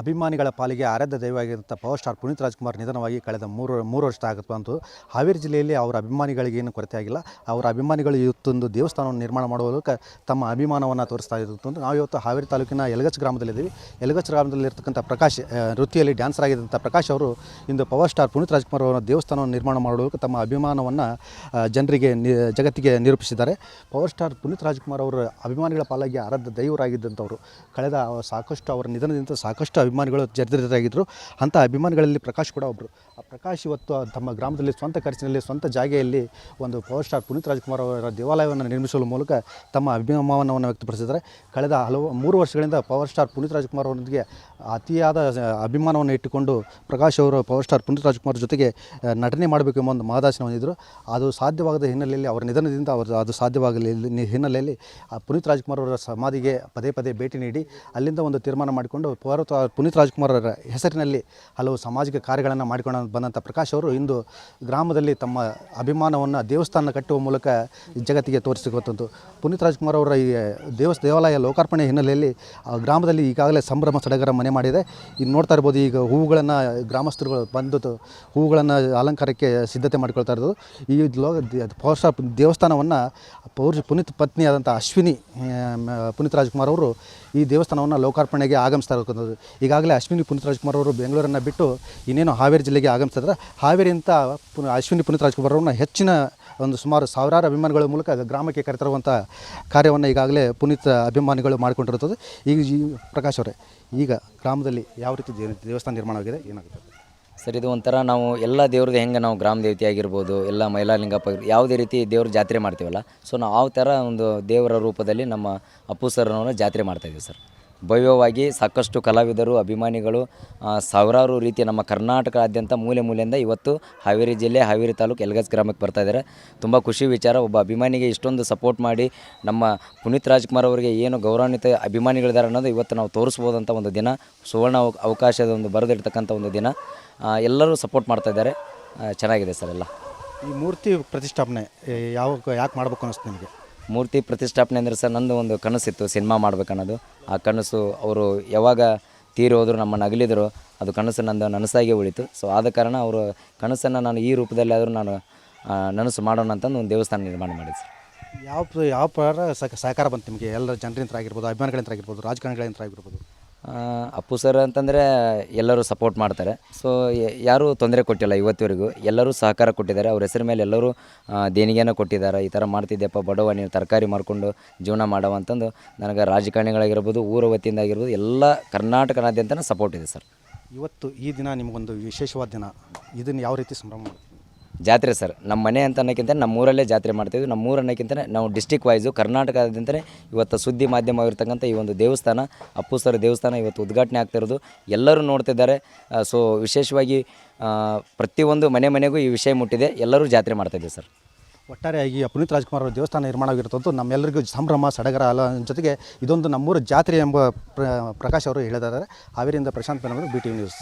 ಅಭಿಮಾನಿಗಳ ಪಾಲಿಗೆ ಆರಾಧ್ಯ ದೈವವಾಗಿರುವಂಥ ಪವರ್ ಸ್ಟಾರ್ ಪುನೀತ್ ರಾಜ್ಕುಮಾರ್ ನಿಧನವಾಗಿ ಕಳೆದ ಮೂರು ಮೂರು ವರ್ಷ ಆಗುತ್ತೆ ಬಂತು. ಹಾವೇರಿ ಜಿಲ್ಲೆಯಲ್ಲಿ ಅವರ ಅಭಿಮಾನಿಗಳಿಗೆ ಏನು ಕೊರತೆ ಆಗಿಲ್ಲ. ಅವರ ಅಭಿಮಾನಿಗಳು ಇವತ್ತೊಂದು ದೇವಸ್ಥಾನವನ್ನು ನಿರ್ಮಾಣ ಮಾಡುವುದಕ್ಕೆ ತಮ್ಮ ಅಭಿಮಾನವನ್ನು ತೋರಿಸ್ತಾ ಇದ್ದು ನಾವು ಇವತ್ತು ಹಾವೇರಿ ತಾಲೂಕಿನ ಯಲಗಚ್ ಗ್ರಾಮದಲ್ಲಿದ್ದೀವಿ. ಯಲಗಚ್ ಗ್ರಾಮದಲ್ಲಿರ್ತಕ್ಕಂಥ ಪ್ರಕಾಶ್ ವೃತ್ತಿಯಲ್ಲಿ ಡ್ಯಾನ್ಸರ್ ಆಗಿದ್ದಂಥ ಪ್ರಕಾಶ್ ಅವರು ಇಂದು ಪವರ್ ಸ್ಟಾರ್ ಪುನೀತ್ ರಾಜ್ಕುಮಾರ್ ಅವರ ದೇವಸ್ಥಾನವನ್ನು ನಿರ್ಮಾಣ ಮಾಡುವುದಕ್ಕೆ ತಮ್ಮ ಅಭಿಮಾನವನ್ನು ಜನರಿಗೆ ಜಗತ್ತಿಗೆ ನಿರೂಪಿಸಿದ್ದಾರೆ. ಪವರ್ ಸ್ಟಾರ್ ಪುನೀತ್ ರಾಜ್ಕುಮಾರ್ ಅವರ ಅಭಿಮಾನಿಗಳ ಪಾಲಾಗಿ ಆರಾಧ್ಯ ದೈವರಾಗಿದ್ದಂಥವರು. ಕಳೆದ ಸಾಕಷ್ಟು ಅವರ ನಿಧನದಿಂದ ಸಾಕಷ್ಟು ಅಭಿಮಾನಿಗಳು ಜರ್ಜರಿತರಾಗಿದ್ದರು ಅಂಥ ಅಭಿಮಾನಿಗಳಲ್ಲಿ ಪ್ರಕಾಶ್ ಕೂಡ ಒಬ್ಬರು ಆ ಪ್ರಕಾಶ್ ಇವತ್ತು ತಮ್ಮ ಗ್ರಾಮದಲ್ಲಿ ಸ್ವಂತ ಖರ್ಚಿನಲ್ಲಿ ಸ್ವಂತ ಜಾಗೆಯಲ್ಲಿ ಒಂದು ಪವರ್ ಸ್ಟಾರ್ ಪುನೀತ್ ರಾಜ್ಕುಮಾರ್ ಅವರ ದೇವಾಲಯವನ್ನು ನಿರ್ಮಿಸುವ ಮೂಲಕ ತಮ್ಮ ಅಭಿಮಾನವನ್ನು ವ್ಯಕ್ತಪಡಿಸಿದ್ದಾರೆ. ಕಳೆದ ಹಲವು ಮೂರು ವರ್ಷಗಳಿಂದ ಪವರ್ ಸ್ಟಾರ್ ಪುನೀತ್ ರಾಜ್ಕುಮಾರ್ ಅವರೊಂದಿಗೆ ಅತಿಯಾದ ಅಭಿಮಾನವನ್ನು ಇಟ್ಟುಕೊಂಡು ಪ್ರಕಾಶ್ ಅವರು, ಪವರ್ ಸ್ಟಾರ್ ಪುನೀತ್ ರಾಜ್ಕುಮಾರ್ ಜೊತೆಗೆ ನಟನೆ ಮಾಡಬೇಕು ಎಂಬ ಒಂದು ಮಾದಾಸನ ಹೊಂದಿದ್ದರು ಅದು ಸಾಧ್ಯವಾಗದ ಹಿನ್ನೆಲೆಯಲ್ಲಿ ಅವರ ನಿಧನದಿಂದ ಅವರು, ಅದು ಸಾಧ್ಯವಾಗಲಿ, ಹಿನ್ನೆಲೆಯಲ್ಲಿ ಆ ಪುನೀತ್ ರಾಜ್ಕುಮಾರ್ ಅವರ ಸಮಾಧಿಗೆ ಪದೇ ಪದೇ ಭೇಟಿ ನೀಡಿ, ಅಲ್ಲಿಂದ ಒಂದು ತೀರ್ಮಾನ ಮಾಡಿಕೊಂಡು, ಪವರ್ ಪುನೀತ್ ರಾಜ್ಕುಮಾರ್ ಅವರ ಹೆಸರಿನಲ್ಲಿ ಹಲವು ಸಾಮಾಜಿಕ ಕಾರ್ಯಗಳನ್ನು ಮಾಡಿಕೊಂಡು ಬಂದಂಥ ಪ್ರಕಾಶ್ ಅವರು ಇಂದು ಗ್ರಾಮದಲ್ಲಿ ತಮ್ಮ ಅಭಿಮಾನವನ್ನು ದೇವಸ್ಥಾನ ಕಟ್ಟುವ ಮೂಲಕ ಜಗತ್ತಿಗೆ ತೋರಿಸಿಕೊಟ್ಟಂತು ಪುನೀತ್ ರಾಜ್ಕುಮಾರ್ ಅವರ ಈ, ದೇವಸ್, ದೇವಾಲಯ ಲೋಕಾರ್ಪಣೆ ಹಿನ್ನೆಲೆಯಲ್ಲಿ ಗ್ರಾಮದಲ್ಲಿ ಈಗಾಗಲೇ ಸಂಭ್ರಮ, ಸಡಗರ ಮಾಡಿದೆ. ಈಗ ನೋಡ್ತಾ ಇರ್ಬೋದು ಈಗ ಹೂವುಗಳನ್ನು ಗ್ರಾಮಸ್ಥರುಗಳು ಬಂದು ಹೂವುಗಳನ್ನು ಅಲಂಕಾರಕ್ಕೆ ಸಿದ್ಧತೆ ಮಾಡ್ಕೊಳ್ತಾ ಇರೋದು. ಈ ಲೋ ಪೌರ್ಷ ದೇವಸ್ಥಾನವನ್ನು ಪೌರ್ಷ ಪುನೀತ್ ಪತ್ನಿಯಾದಂಥ ಅಶ್ವಿನಿ ಪುನೀತ್ ರಾಜ್ಕುಮಾರ್ ಅವರು ಈ ದೇವಸ್ಥಾನವನ್ನು ಲೋಕಾರ್ಪಣೆಗೆ ಆಗಮಿಸ್ತಾ ಇರೋದು. ಈಗಾಗಲೇ ಅಶ್ವಿನಿ ಪುನೀತ್ ರಾಜ್ಕುಮಾರ್ ಅವರು ಬೆಂಗಳೂರನ್ನು ಬಿಟ್ಟು ಇನ್ನೇನು ಹಾವೇರಿ ಜಿಲ್ಲೆಗೆ ಆಗಮಿಸ್ತಿದ್ರೆ ಹಾವೇರಿಯಿಂದ ಪುನ ಅಶ್ವಿನಿ ಪುನೀತ್ ರಾಜ್ಕುಮಾರ್ ಅವ್ರನ್ನ ಹೆಚ್ಚಿನ ಒಂದು ಸುಮಾರು ಸಾವಿರಾರು ಅಭಿಮಾನಿಗಳ ಮೂಲಕ ಗ್ರಾಮಕ್ಕೆ ಕರೆತರುವಂಥ ಕಾರ್ಯವನ್ನು ಈಗಾಗಲೇ ಪುನೀತ್ ಅಭಿಮಾನಿಗಳು ಮಾಡಿಕೊಂಡಿರುತ್ತದೆ. ಈಗ ಈ ಪ್ರಕಾಶ್ ಅವರೇ, ಈಗ ಗ್ರಾಮದಲ್ಲಿ ಯಾವ ರೀತಿ ದೇವಸ್ಥಾನ ನಿರ್ಮಾಣವಾಗಿದೆ ಏನಾಗುತ್ತೆ? ಸರ್, ಇದು ಒಂಥರ ನಾವು ಎಲ್ಲ ದೇವ್ರದ್ದು ಹೆಂಗೆ ನಾವು ಗ್ರಾಮ ದೇವತೆ ಆಗಿರ್ಬೋದು, ಎಲ್ಲ ಮೈಲಾಲಿಂಗಪ್ಪ ಯಾವುದೇ ರೀತಿ ದೇವ್ರ ಜಾತ್ರೆ ಮಾಡ್ತೀವಲ್ಲ, ಸೊ ನಾವು ಆ ಥರ ಒಂದು ದೇವರ ರೂಪದಲ್ಲಿ ನಮ್ಮ ಅಪ್ಪು ಸರ್ನವರು ಜಾತ್ರೆ ಮಾಡ್ತಾಯಿದ್ದೀವಿ ಸರ್. ಭವ್ಯವಾಗಿ ಸಾಕಷ್ಟು ಕಲಾವಿದರು, ಅಭಿಮಾನಿಗಳು ಸಾವಿರಾರು ರೀತಿಯ ನಮ್ಮ ಕರ್ನಾಟಕದಾದ್ಯಂತ ಮೂಲೆ ಮೂಲೆಯಿಂದ ಇವತ್ತು ಹಾವೇರಿ ಜಿಲ್ಲೆ, ಹಾವೇರಿ ತಾಲೂಕು ಎಲ್ಗಜ್ ಗ್ರಾಮಕ್ಕೆ ಬರ್ತಾ ಇದ್ದಾರೆ. ತುಂಬ ಖುಷಿ ವಿಚಾರ, ಒಬ್ಬ ಅಭಿಮಾನಿಗೆ ಇಷ್ಟೊಂದು ಸಪೋರ್ಟ್ ಮಾಡಿ ನಮ್ಮ ಪುನೀತ್ ರಾಜ್ಕುಮಾರ್ ಅವರಿಗೆ ಏನು ಗೌರವಾನ್ವಿತ ಅಭಿಮಾನಿಗಳಿದ್ದಾರೆ ಅನ್ನೋದು ಇವತ್ತು ನಾವು ತೋರಿಸ್ಬೋದಂಥ ಒಂದು ದಿನ, ಸುವರ್ಣ ಅವ- ಅವಕಾಶದ ಒಂದು ಬರೆದಿರ್ತಕ್ಕಂಥ ಒಂದು ದಿನ. ಎಲ್ಲರೂ ಸಪೋರ್ಟ್ ಮಾಡ್ತಾ ಇದ್ದಾರೆ. ಚೆನ್ನಾಗಿದೆ ಸರ್ ಎಲ್ಲ. ಈ ಮೂರ್ತಿ ಪ್ರತಿಷ್ಠಾಪನೆ, ಯಾವ, ಯಾಕೆ ಮಾಡಬೇಕು ಅನ್ನಿಸ್ತು ನಿಮಗೆ? ಮೂರ್ತಿ ಪ್ರತಿಷ್ಠಾಪನೆ ಅಂದರೆ ಸರ್ ನಂದು ಒಂದು ಕನಸಿತ್ತು ಸಿನಿಮಾ ಮಾಡ್ಬೇಕನ್ನೋದು. ಆ ಕನಸು ಅವರು ಯಾವಾಗ ತೀರಿ ಹೋದರು ನಮ್ಮನ್ನು ಅಗಲಿದ್ರು ಅದು ಕನಸು ನಂದು ನನಸಾಗಿ ಉಳಿತು. ಸೊ ಆದ ಕಾರಣ ಅವರು ಕನಸನ್ನು ನಾನು ಈ ರೂಪದಲ್ಲಿ ಆದರೂ ನಾನು ನನಸು ಮಾಡೋಣ ಅಂತಂದು ಒಂದು ದೇವಸ್ಥಾನ ನಿರ್ಮಾಣ ಮಾಡಿದೆ ಸರ್. ಯಾವ ಯಾವ ಪ್ರಕಾರ ಸಹ- ಸಹಕಾರ ಬಂತು ನಿಮಗೆ? ಎಲ್ಲ ಜನರಿಂದ ಆಗಿರ್ಬೋದು ಅಭಿಮಾನಿಗಳಿಂದ ಆಗಿರ್ಬೋದು ರಾಜಕಾರಣಿಗಳಿಂದ ಆಗಿರ್ಬೋದು? ಅಪ್ಪು ಸರ್ ಅಂತಂದರೆ ಎಲ್ಲರೂ ಸಪೋರ್ಟ್ ಮಾಡ್ತಾರೆ. ಸೊ ಯಾರೂ ತೊಂದರೆ ಕೊಟ್ಟಿಲ್ಲ ಇವತ್ತಿವರೆಗೂ. ಎಲ್ಲರೂ ಸಹಕಾರ ಕೊಟ್ಟಿದ್ದಾರೆ. ಅವ್ರ ಹೆಸರು ಮೇಲೆ ಎಲ್ಲರೂ ದೇಣಿಗೆನ ಕೊಟ್ಟಿದ್ದಾರೆ. ಈ ಥರ ಮಾಡ್ತಿದ್ದೆಪ್ಪ ಬಡವ, ನೀನು ತರಕಾರಿ ಮಾಡಿಕೊಂಡು ಜೀವನ ಮಾಡವ ಅಂತಂದು ನನಗೆ ರಾಜಕಾರಣಿಗಳಾಗಿರ್ಬೋದು, ಊರ ವತಿಯಿಂದ ಆಗಿರ್ಬೋದು, ಎಲ್ಲ ಕರ್ನಾಟಕನಾದ್ಯಂತನೂ ಸಪೋರ್ಟ್ ಇದೆ ಸರ್. ಇವತ್ತು ಈ ದಿನ ನಿಮಗೊಂದು ವಿಶೇಷವಾದ ದಿನ. ಇದನ್ನು ಯಾವ ರೀತಿ ಸಂಭ್ರಮ ಜಾತ್ರೆ ಸರ್ ನಮ್ಮ ಮನೆ ಅಂತ ಅನ್ನೋಕ್ಕಿಂತ ನಮ್ಮ ಊರಲ್ಲೇ ಜಾತ್ರೆ ಮಾಡ್ತಿದ್ವಿ ನಮ್ಮ ಊರು ಅನ್ನೋಕ್ಕಿಂತ ನಾವು ಡಿಸ್ಟಿಕ್ ವೈಸು ಕರ್ನಾಟಕದಿಂದಲೇ ಇವತ್ತು ಸುದ್ದಿ ಮಾಧ್ಯಮವಾಗಿರ್ತಕ್ಕಂಥ ಈ ಒಂದು ದೇವಸ್ಥಾನ ಅಪ್ಪು ಸರ್ ದೇವಸ್ಥಾನ ಇವತ್ತು ಉದ್ಘಾಟನೆ ಆಗ್ತಿರೋದು ಎಲ್ಲರೂ ನೋಡ್ತಿದ್ದಾರೆ ಸೊ ವಿಶೇಷವಾಗಿ ಪ್ರತಿಯೊಂದು ಮನೆ ಮನೆಗೂ ಈ ವಿಷಯ ಮುಟ್ಟಿದೆ. ಎಲ್ಲರೂ ಜಾತ್ರೆ ಮಾಡ್ತಾಯಿದ್ದೀವಿ ಸರ್. ಒಟ್ಟಾರೆಯಾಗಿ ಪುನೀತ್ ರಾಜ್ಕುಮಾರ್ ಅವರ ದೇವಸ್ಥಾನ ನಿರ್ಮಾಣ ಆಗಿರ್ತದ್ದು ನಮ್ಮೆಲ್ಲರಿಗೂ ಸಂಭ್ರಮ, ಸಡಗರ ಅಲ್ಲ ಜೊತೆಗೆ ಇದೊಂದು ನಮ್ಮೂರ ಜಾತ್ರೆ ಎಂಬ ಪ್ರ, ಪ್ರಕಾಶ್ ಅವರು ಹೇಳಿದ್ದಾರೆ. ಹಾವೇರಿಯಿಂದ Prashanth Benavaru B T news